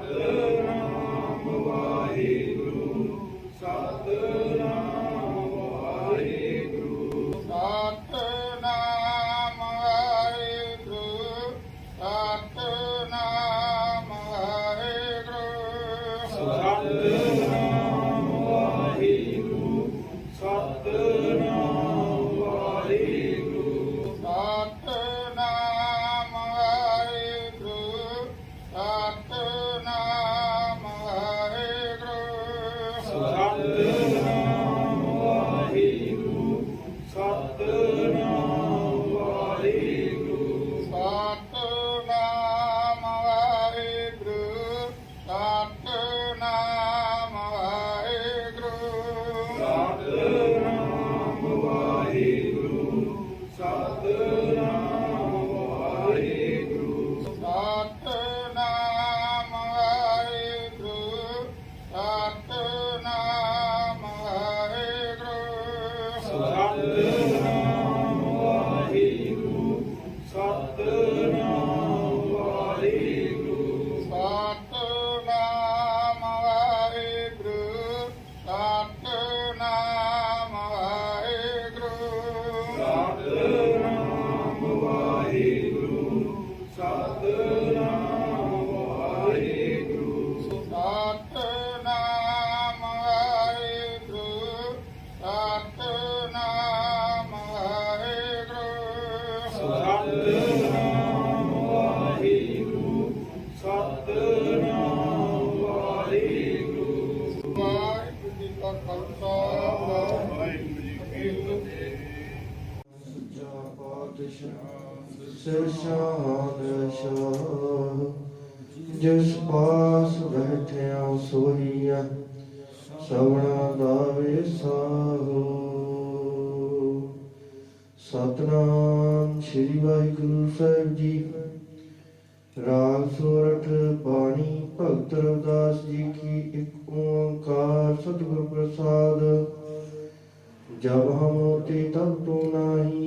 Hallelujah. Satnam ਸ੍ਰੀ ਵਾਹਿਗੁਰੂ ਸਾਹਿਬ ਜੀ ਰਾਗ ਸੋਰਠ ਬਾਣੀ ਭਗਤ ਰਵਿਦਾਸ ਜੀ ਕੀ ਇੱਕ ਓੰਕਾਰ ਸਤਿਗੁਰ ਪ੍ਰਸਾਦ ਜਬ ਹਮ ਹੋਤੇ ਤਬ ਤੋ ਨਾਹੀ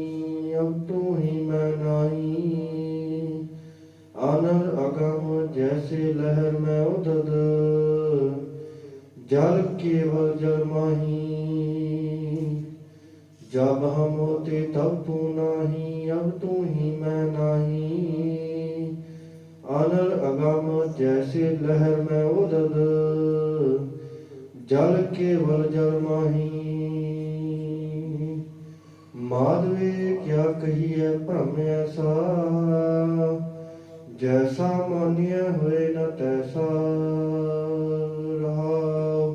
ਅਬ ਤੂੰ ਹੀ ਮੈਂ ਨਾਹੀ। ਅਨਰ ਅਗਮ ਜੈਸੇ ਲਹਿਰ ਮੈਂ ਉਦਦ, ਜਲ ਕੇਵਲ ਜਲ ਮਾਹੀ। ਜਬ ਹਮ ਹੋਤੇ ਤਬ ਤੂੰ ਨਾਹੀ, ਅਬ ਤੂੰ ਹੀ ਮੈਂ ਨਾਹੀ। ਅਨਰ ਅਗਮ ਜੈਸੇ ਲਹਿਰ ਮੈਂ ਉਦਦ, ਜਲ ਕੇਵਲ ਜਲ ਮਾਹੀ। ਕਹੀਏ ਭ੍ਰਮ ਐਸਾ ਜੈਸਾ ਮਾਨਿਆ ਹੋਏ ਨ ਤੈਸਾ ਰਹਾਉ।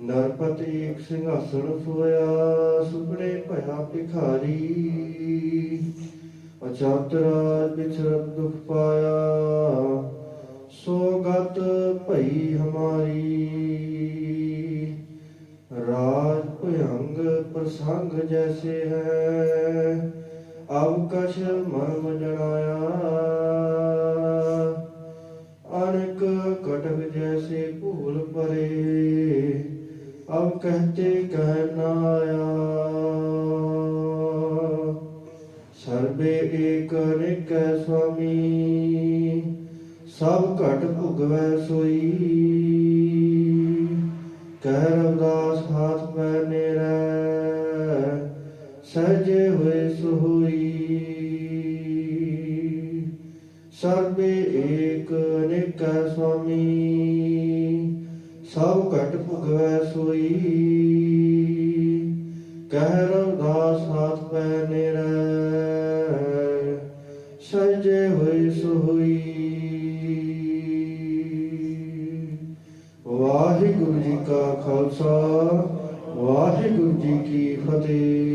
ਨਰਪਤੀ ਇੱਕ ਸਿੰਘਾਸਣ ਸੋਇਆ, ਸੁਪਨੇ ਭਇਆ ਭਿਖਾਰੀ। ਅਚਾਤਰਾ ਵਿਚਰਤ ਦੁਖ ਪਾਇਆ, ਸੋ ਗਤ ਭਈ ਹਮਾਰੀ। ਰਾਜ ਭਯੰਗ ਪ੍ਰਸੰਗ ਜੈਸੇ ਹੈ ਕਛ ਮਰਮ ਜਣਾਇਆ ਅਨੇਕ ਕਟਕ ਜੈਸੇ ਭੂਲ ਪਰੇ, ਅਬ ਕਹਤੇ ਕਹਿ ਨਾ ਆਇਆ। ਸਰਬੇ ਏਕ ਨਿਕੈ ਸੁਆਮੀ, ਸਭ ਘਟ ਭੁਗਵੈ ਸੋਈ। ਕਹਿ ਰਵਦਾ ਏਕ ਅਨੇਕਾ ਸੁਆਮੀ, ਸਭ ਘਟ ਭੁਗਵੈ ਸੋਈ। ਕਹਿ ਰਵਦਾਸ ਹਾਥ ਪੈ ਨੇਰੇ ਸਹਜੇ ਹੋਏ ਸੋਈ। ਵਾਹਿਗੁਰੂ ਜੀ ਕਾ ਖਾਲਸਾ, ਵਾਹਿਗੁਰੂ ਜੀ ਕੀ ਫਤਿਹ।